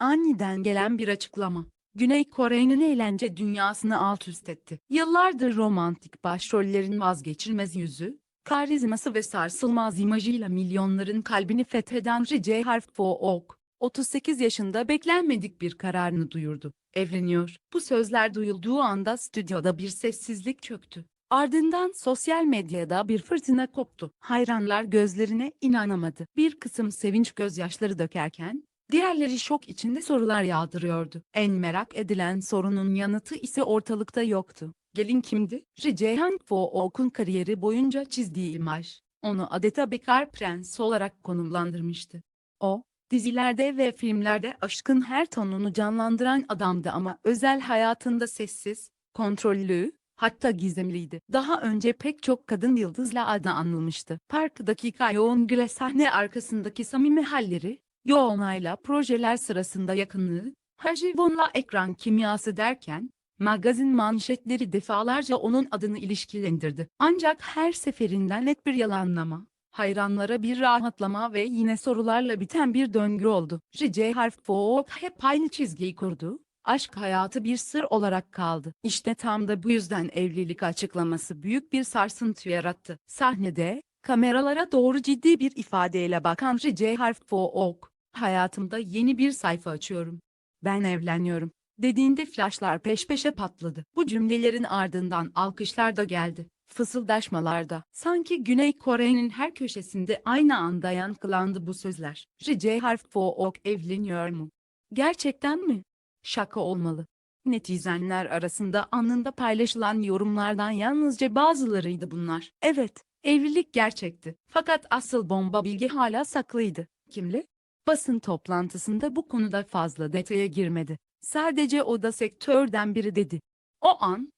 Aniden gelen bir açıklama. Güney Kore'nin eğlence dünyasını alt üst etti. Yıllardır romantik başrollerin vazgeçilmez yüzü, karizması ve sarsılmaz imajıyla milyonların kalbini fetheden Ri Jae-hyuk, 38 yaşında beklenmedik bir kararını duyurdu. Evleniyor. Bu sözler duyulduğu anda stüdyoda bir sessizlik çöktü. Ardından sosyal medyada bir fırtına koptu. Hayranlar gözlerine inanamadı. Bir kısım sevinç gözyaşları dökerken, diğerleri şok içinde sorular yağdırıyordu. En merak edilen sorunun yanıtı ise ortalıkta yoktu. Gelin kimdi? Ri Jae-hyuk'un kariyeri boyunca çizdiği imaj, onu adeta bekar prens olarak konumlandırmıştı. O, Dizilerde ve filmlerde aşkın her tonunu canlandıran adamdı ama özel hayatında sessiz, kontrollü, hatta gizemliydi. Daha önce pek çok kadın yıldızla adı anılmıştı. Park dakika yoğun güle sahne arkasındaki samimi halleri, yoğunayla projeler sırasında yakınlığı, Hajivon'la ekran kimyası derken, magazin manşetleri defalarca onun adını ilişkilendirdi. Ancak her seferinden net bir yalanlama, hayranlara bir rahatlama ve yine sorularla biten bir döngü oldu. J. Harfok hep aynı çizgiyi kurdu. Aşk hayatı bir sır olarak kaldı. İşte tam da bu yüzden evlilik açıklaması büyük bir sarsıntı yarattı. Sahnede, kameralara doğru ciddi bir ifadeyle bakan J. Harfok, hayatımda yeni bir sayfa açıyorum. Ben evleniyorum dediğinde flaşlar peş peşe patladı. Bu cümlelerin ardından alkışlar da geldi fısıldaşmalarda. Sanki Güney Kore'nin her köşesinde aynı anda yankılandı bu sözler. J. Harfok evleniyor mu? Gerçekten mi? Şaka olmalı. Netizenler arasında anında paylaşılan yorumlardan yalnızca bazılarıydı bunlar. Evet, evlilik gerçekti. Fakat asıl bomba bilgi hala saklıydı. Kimli? Basın toplantısında bu konuda fazla detaya girmedi. Sadece o da sektörden biri dedi. O an,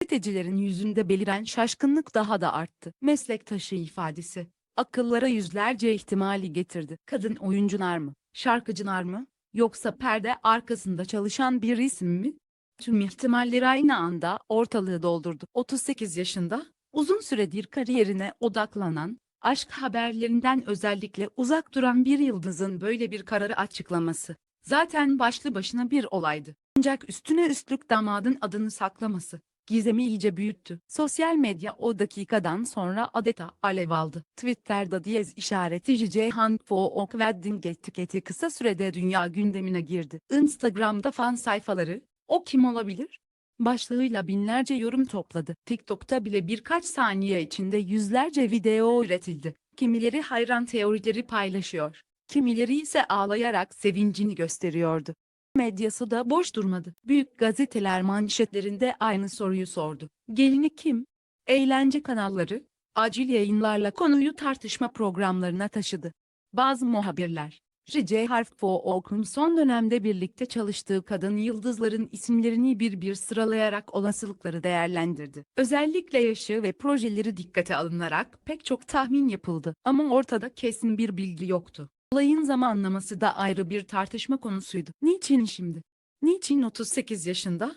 Gazetecilerin yüzünde beliren şaşkınlık daha da arttı. Meslektaşı ifadesi. Akıllara yüzlerce ihtimali getirdi. Kadın oyuncular mı? Şarkıcılar mı? Yoksa perde arkasında çalışan bir isim mi? Tüm ihtimalleri aynı anda ortalığı doldurdu. 38 yaşında, uzun süredir kariyerine odaklanan, aşk haberlerinden özellikle uzak duran bir yıldızın böyle bir kararı açıklaması. Zaten başlı başına bir olaydı. Ancak üstüne üstlük damadın adını saklaması, gizemi iyice büyüttü. Sosyal medya o dakikadan sonra adeta alev aldı. Twitter'da diyez işareti J. Hanfok Wedding etiketi kısa sürede dünya gündemine girdi. Instagram'da fan sayfaları, o kim olabilir? Başlığıyla binlerce yorum topladı. TikTok'ta bile birkaç saniye içinde yüzlerce video üretildi. Kimileri hayran teorileri paylaşıyor. Kimileri ise ağlayarak sevincini gösteriyordu medyası da boş durmadı. Büyük gazeteler manşetlerinde aynı soruyu sordu. Gelini kim? Eğlence kanalları, acil yayınlarla konuyu tartışma programlarına taşıdı. Bazı muhabirler, J. Harfok'un son dönemde birlikte çalıştığı kadın yıldızların isimlerini bir bir sıralayarak olasılıkları değerlendirdi. Özellikle yaşı ve projeleri dikkate alınarak pek çok tahmin yapıldı ama ortada kesin bir bilgi yoktu. Olayın zamanlaması da ayrı bir tartışma konusuydu. Niçin şimdi? Niçin 38 yaşında?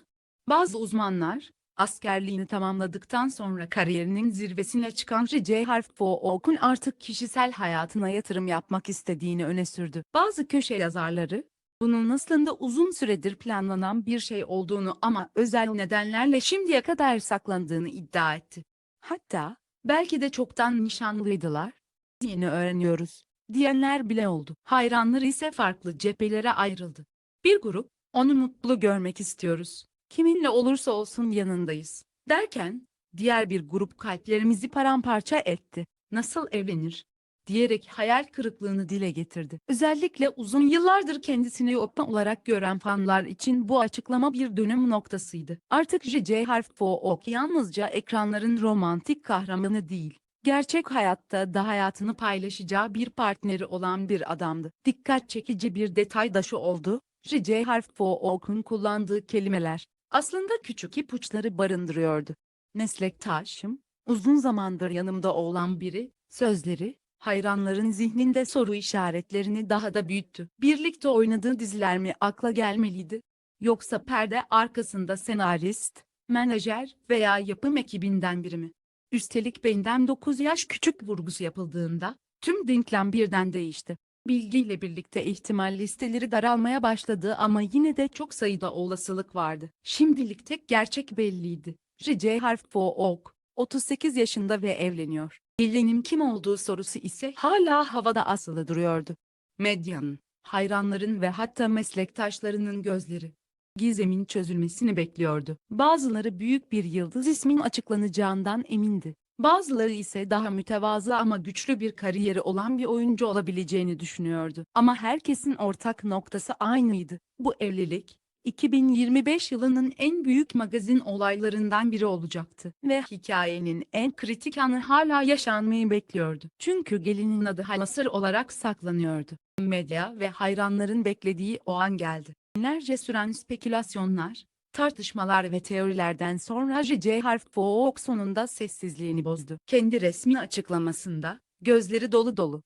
Bazı uzmanlar, askerliğini tamamladıktan sonra kariyerinin zirvesine çıkan J. Harfok'un artık kişisel hayatına yatırım yapmak istediğini öne sürdü. Bazı köşe yazarları, bunun aslında uzun süredir planlanan bir şey olduğunu ama özel nedenlerle şimdiye kadar saklandığını iddia etti. Hatta, belki de çoktan nişanlıydılar. Yeni öğreniyoruz diyenler bile oldu. Hayranları ise farklı cephelere ayrıldı. Bir grup, onu mutlu görmek istiyoruz. Kiminle olursa olsun yanındayız. Derken, diğer bir grup kalplerimizi paramparça etti. Nasıl evlenir? diyerek hayal kırıklığını dile getirdi. Özellikle uzun yıllardır kendisini opma olarak gören fanlar için bu açıklama bir dönüm noktasıydı. Artık J. Harfok yalnızca ekranların romantik kahramanı değil, gerçek hayatta da hayatını paylaşacağı bir partneri olan bir adamdı. Dikkat çekici bir detay da şu oldu, J. Harfok'un kullandığı kelimeler, aslında küçük ipuçları barındırıyordu. Meslektaşım, uzun zamandır yanımda olan biri, sözleri, hayranların zihninde soru işaretlerini daha da büyüttü. Birlikte oynadığı diziler mi akla gelmeliydi? Yoksa perde arkasında senarist, menajer veya yapım ekibinden biri mi? Üstelik benden 9 yaş küçük vurgusu yapıldığında, tüm denklem birden değişti. Bilgiyle birlikte ihtimal listeleri daralmaya başladı ama yine de çok sayıda olasılık vardı. Şimdilik tek gerçek belliydi. R.J. Harf Ok, 38 yaşında ve evleniyor. Gelinin kim olduğu sorusu ise hala havada asılı duruyordu. Medyanın, hayranların ve hatta meslektaşlarının gözleri gizemin çözülmesini bekliyordu. Bazıları büyük bir yıldız ismin açıklanacağından emindi. Bazıları ise daha mütevazı ama güçlü bir kariyeri olan bir oyuncu olabileceğini düşünüyordu. Ama herkesin ortak noktası aynıydı. Bu evlilik, 2025 yılının en büyük magazin olaylarından biri olacaktı ve hikayenin en kritik anı hala yaşanmayı bekliyordu. Çünkü gelinin adı hala sır olarak saklanıyordu. Medya ve hayranların beklediği o an geldi. Binlerce süren spekülasyonlar, tartışmalar ve teorilerden sonra J. Harf Fox sonunda sessizliğini bozdu. Kendi resmi açıklamasında, gözleri dolu dolu.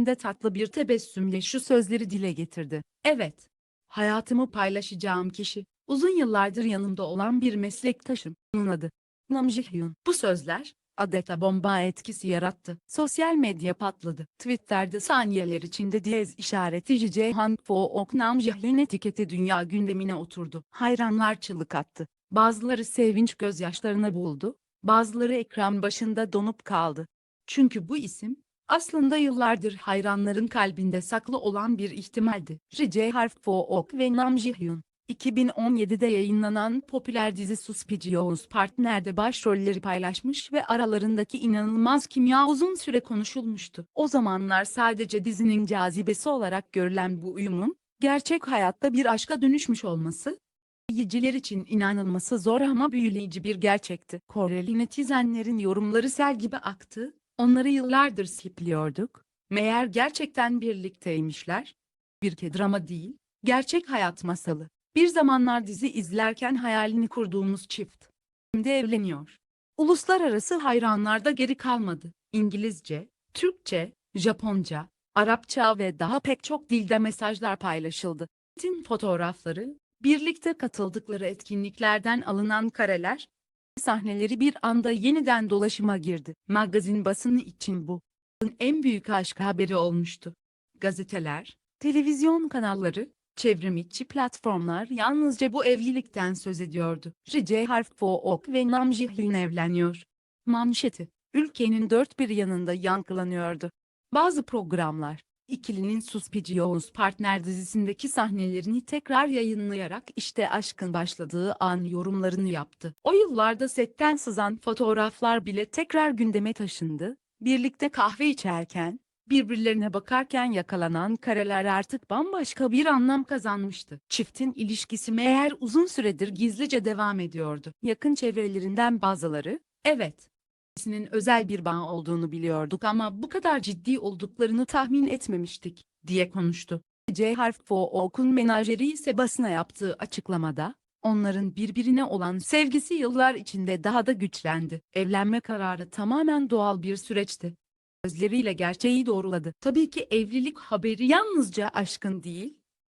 De tatlı bir tebessümle şu sözleri dile getirdi. Evet, hayatımı paylaşacağım kişi, uzun yıllardır yanımda olan bir meslektaşım. Onun adı Nam Ji-hyun. Bu sözler, adeta bomba etkisi yarattı. Sosyal medya patladı. Twitter'de saniyeler içinde diyez işareti J. Han Ok Nam Ji-hyun etiketi dünya gündemine oturdu. Hayranlar çığlık attı. Bazıları sevinç gözyaşlarına buldu, bazıları ekran başında donup kaldı. Çünkü bu isim, aslında yıllardır hayranların kalbinde saklı olan bir ihtimaldi. R.J. Harf Ok ve Nam Ji-hyun. 2017'de yayınlanan popüler dizi Suspicious Partner'de başrolleri paylaşmış ve aralarındaki inanılmaz kimya uzun süre konuşulmuştu. O zamanlar sadece dizinin cazibesi olarak görülen bu uyumun, gerçek hayatta bir aşka dönüşmüş olması, izleyiciler için inanılması zor ama büyüleyici bir gerçekti. Koreli netizenlerin yorumları sel gibi aktı, onları yıllardır sipliyorduk, meğer gerçekten birlikteymişler. Bir kedrama değil, gerçek hayat masalı. Bir zamanlar dizi izlerken hayalini kurduğumuz çift. Şimdi evleniyor. Uluslararası hayranlarda geri kalmadı. İngilizce, Türkçe, Japonca, Arapça ve daha pek çok dilde mesajlar paylaşıldı. Tin fotoğrafları, birlikte katıldıkları etkinliklerden alınan kareler, sahneleri bir anda yeniden dolaşıma girdi. Magazin basını için bu en büyük aşk haberi olmuştu. Gazeteler, televizyon kanalları, çevrimiçi platformlar yalnızca bu evlilikten söz ediyordu. R.J. Harf ve Nam Ji-hyun evleniyor. Manşeti, ülkenin dört bir yanında yankılanıyordu. Bazı programlar, ikilinin Suspicious Partner dizisindeki sahnelerini tekrar yayınlayarak işte aşkın başladığı an yorumlarını yaptı. O yıllarda setten sızan fotoğraflar bile tekrar gündeme taşındı. Birlikte kahve içerken, birbirlerine bakarken yakalanan kareler artık bambaşka bir anlam kazanmıştı. Çiftin ilişkisi meğer uzun süredir gizlice devam ediyordu. Yakın çevrelerinden bazıları, evet, ikisinin özel bir bağ olduğunu biliyorduk ama bu kadar ciddi olduklarını tahmin etmemiştik, diye konuştu. C. Harf Ok'un menajeri ise basına yaptığı açıklamada, onların birbirine olan sevgisi yıllar içinde daha da güçlendi. Evlenme kararı tamamen doğal bir süreçti gözleriyle gerçeği doğruladı. Tabii ki evlilik haberi yalnızca aşkın değil,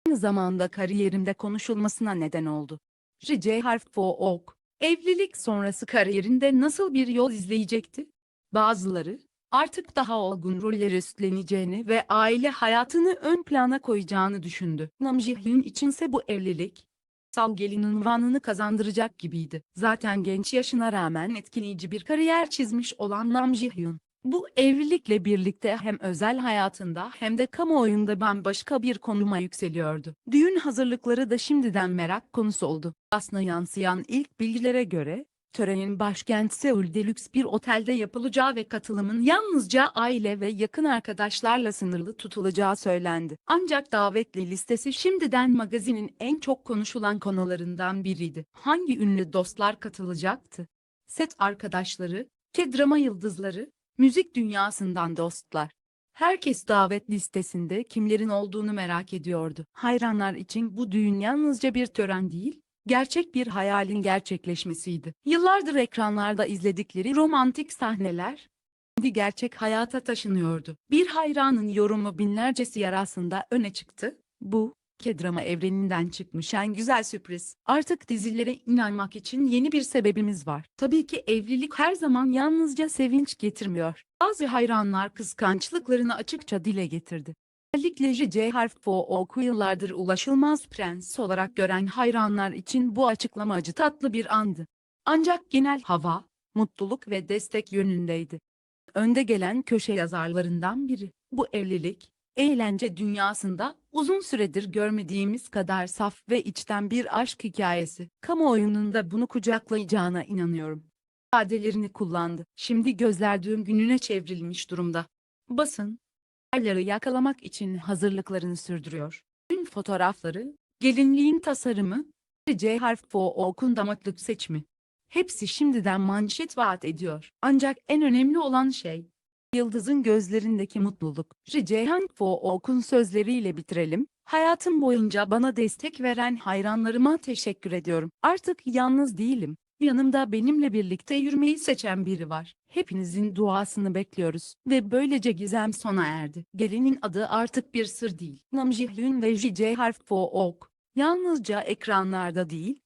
aynı zamanda kariyerimde konuşulmasına neden oldu. R.J. Harf Ok, evlilik sonrası kariyerinde nasıl bir yol izleyecekti? Bazıları, artık daha olgun roller üstleneceğini ve aile hayatını ön plana koyacağını düşündü. Nam Ji-hyun içinse bu evlilik, sal gelin unvanını kazandıracak gibiydi. Zaten genç yaşına rağmen etkileyici bir kariyer çizmiş olan Nam Ji-hyun, bu evlilikle birlikte hem özel hayatında hem de kamuoyunda bambaşka bir konuma yükseliyordu. Düğün hazırlıkları da şimdiden merak konusu oldu. Basına yansıyan ilk bilgilere göre, törenin başkent Seul'de lüks bir otelde yapılacağı ve katılımın yalnızca aile ve yakın arkadaşlarla sınırlı tutulacağı söylendi. Ancak davetli listesi şimdiden magazinin en çok konuşulan konularından biriydi. Hangi ünlü dostlar katılacaktı? Set arkadaşları, K-drama yıldızları, Müzik dünyasından dostlar. Herkes davet listesinde kimlerin olduğunu merak ediyordu. Hayranlar için bu düğün yalnızca bir tören değil, gerçek bir hayalin gerçekleşmesiydi. Yıllardır ekranlarda izledikleri romantik sahneler, şimdi gerçek hayata taşınıyordu. Bir hayranın yorumu binlercesi yarasında öne çıktı. Bu, K-drama evreninden çıkmış en güzel sürpriz. Artık dizilere inanmak için yeni bir sebebimiz var. Tabii ki evlilik her zaman yalnızca sevinç getirmiyor. Bazı hayranlar kıskançlıklarını açıkça dile getirdi. Özellikle J harf Fook'u yıllardır ulaşılmaz prens olarak gören hayranlar için bu açıklama acı tatlı bir andı. Ancak genel hava, mutluluk ve destek yönündeydi. Önde gelen köşe yazarlarından biri, bu evlilik, eğlence dünyasında uzun süredir görmediğimiz kadar saf ve içten bir aşk hikayesi. Kamuoyunun da bunu kucaklayacağına inanıyorum. ifadelerini kullandı. Şimdi gözler düğün gününe çevrilmiş durumda. Basın, ayları yakalamak için hazırlıklarını sürdürüyor. Düğün fotoğrafları, gelinliğin tasarımı, C harf Fook'un damatlık seçimi. Hepsi şimdiden manşet vaat ediyor. Ancak en önemli olan şey, Yıldız'ın gözlerindeki mutluluk. Cihan Fook'un sözleriyle bitirelim. Hayatım boyunca bana destek veren hayranlarıma teşekkür ediyorum. Artık yalnız değilim. Yanımda benimle birlikte yürümeyi seçen biri var. Hepinizin duasını bekliyoruz. Ve böylece gizem sona erdi. Gelinin adı artık bir sır değil. Namjihyun ve J harf Fook. Yalnızca ekranlarda değil,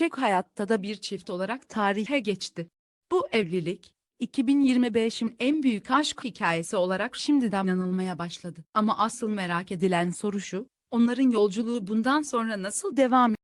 gerçek hayatta da bir çift olarak tarihe geçti. Bu evlilik, 2025'in en büyük aşk hikayesi olarak şimdiden anılmaya başladı. Ama asıl merak edilen soru şu, onların yolculuğu bundan sonra nasıl devam